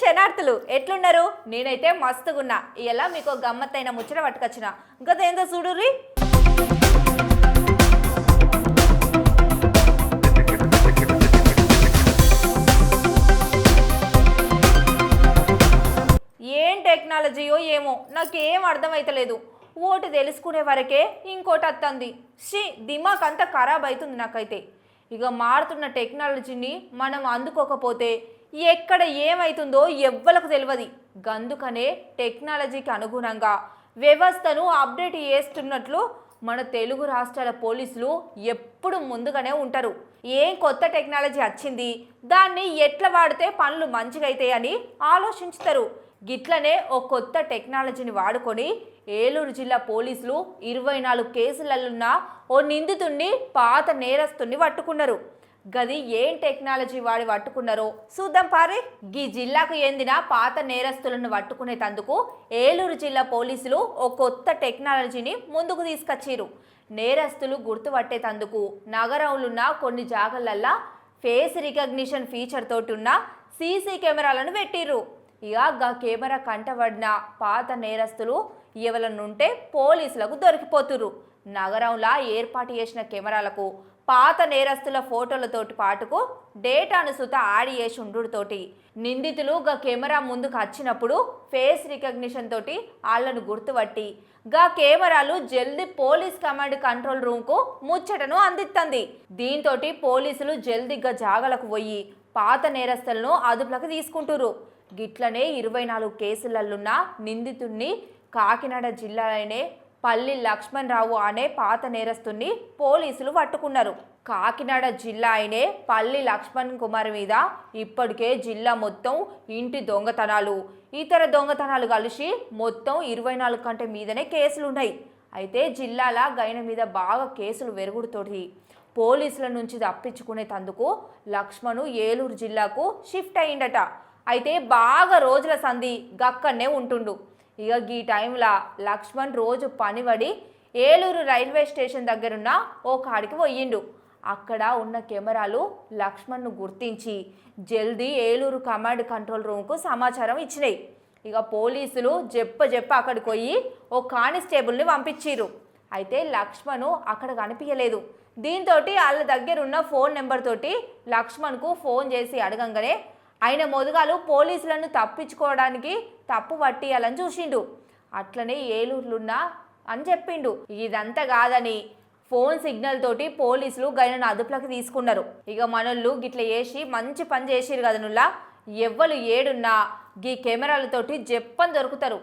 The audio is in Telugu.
విద్యార్థులు ఎట్లున్నారు? నేనైతే మస్తుగున్నా. ఇలా మీకు గమ్మత్తైన ముచ్చట పట్టుకొచ్చిన. గదేందో చూడుర్రి ఏం టెక్నాలజీయో ఏమో నాకేం అర్థమైతలేదు. ఓటు తెలుసుకునే వరకే ఇంకోటి అత్తంది. షీ దిమాక్ అంతా ఖరాబ్ అవుతుంది నాకైతే. ఇక మారుతున్న టెక్నాలజీని మనం అందుకోకపోతే ఎక్కడ ఏమవుతుందో ఎవ్వలకు తెలియదు గందుకనే టెక్నాలజీకి అనుగుణంగా వ్యవస్థను అప్డేట్ చేస్తున్నట్లు మన తెలుగు రాష్ట్రాల పోలీసులు ఎప్పుడు ముందుగానే ఉంటారు. ఏం కొత్త టెక్నాలజీ వచ్చింది? దాన్ని ఎట్లా వాడితే పనులు మంచిగా అవుతాయని ఆలోచించుతారు. గిట్లనే ఓ కొత్త టెక్నాలజీని వాడుకొని ఏలూరు జిల్లా పోలీసులు ఇరవై నాలుగు కేసులలున్న ఓ నిందితుడిని పాత నేరస్తుని పట్టుకున్నారు. గది ఏం టెక్నాలజీ వాడి పట్టుకున్నారో చూద్దాం పారే. గీ జిల్లాకు ఎందిన పాత నేరస్తులను పట్టుకునేటందుకు ఏలూరు జిల్లా పోలీసులు ఓ కొత్త టెక్నాలజీని ముందుకు తీసుకొచ్చారు నేరస్తులు గుర్తుపట్టేటందుకు నగరంలోన్న కొన్ని జాగలల్లా ఫేస్ రికగ్నిషన్ ఫీచర్ తోటి ఉన్న సీసీ కెమెరాలను పెట్టిర్రు. ఇక గా కెమెరా కంటబడిన పాత నేరస్తులు ఎవలనుంటే పోలీసులకు దొరికిపోతురు నగరంలా ఏర్పాటు చేసిన కెమెరాలకు పాత నేరస్తుల ఫోటోలతోటి పాటుకు డేటాను సుత యాడ్ చేసి ఉండుతోటి నిందితులు గా కెమెరా ముందుకు వచ్చినప్పుడు ఫేస్ రికగ్నిషన్ తోటి వాళ్ళను గుర్తుపట్టి. గా కెమెరాలు జల్దీ పోలీస్ కమాండ్ కంట్రోల్ రూమ్కు ముచ్చటను అందిస్తుంది దీంతో పోలీసులు జల్దీగా జాగలకు పోయి పాత నేరస్తులను అదుపులోకి తీసుకుంటురు గిట్లనే ఇరవై నాలుగు కేసులల్లున్న నిందితుడిని కాకినాడ జిల్లాలోనే పల్లి లక్ష్మణ్ రావు అనే పాత నేరస్తుని పోలీసులు పట్టుకున్నారు. కాకినాడ జిల్లా అయినే పల్లి లక్ష్మణ్ కుమార్ మీద ఇప్పటికే జిల్లా మొత్తం ఇంటి దొంగతనాలు. ఇతర దొంగతనాలు కలిసి మొత్తం ఇరవై నాలుగు కంటే మీదనే కేసులున్నాయి. అయితే జిల్లాల గైన మీద బాగా కేసులు వెరుగుడుతోటి పోలీసుల నుంచి తప్పించుకునేటందుకు లక్ష్మణు ఏలూరు జిల్లాకు షిఫ్ట్ అయిండట అయితే బాగా రోజుల సంధి గక్కడనే ఉంటుండు. ఇక ఈ టైంలో లక్ష్మణ్ రోజు పనిబడి ఏలూరు రైల్వే స్టేషన్ దగ్గరున్న ఓ కాడికి పోయిండు. అక్కడ ఉన్న కెమెరాలు లక్ష్మణ్ను గుర్తించి జల్దీ ఏలూరు కమాండ్ కంట్రోల్ రూమ్కు సమాచారం ఇచ్చినాయి ఇక పోలీసులు జెప్ప చెప్ప అక్కడికి పోయి ఓ కానిస్టేబుల్ని పంపించిర్రు. అయితే లక్ష్మణ్ అక్కడ కనిపించలేదు దీంతో వాళ్ళ దగ్గర ఉన్న ఫోన్ నెంబర్ తోటి లక్ష్మణ్కు ఫోన్ చేసి అడగంగానే ఆయన మొదగాలు పోలీసులను తప్పించుకోవడానికి తప్పు పట్టియాలని చూసిండు. అట్లనే ఏలూరులున్నా అని చెప్పిండు. ఇదంతా కాదని ఫోన్ సిగ్నల్ తోటి పోలీసులు గైనను అదుపులోకి తీసుకున్నారు. ఇక మనోళ్ళు గిట్ల చేసి మంచి పని చేసిరు కదా నుల్లా. ఎవ్వరు ఏడున్నా గీ కెమెరాలతోటి జప్పని దొరుకుతారు.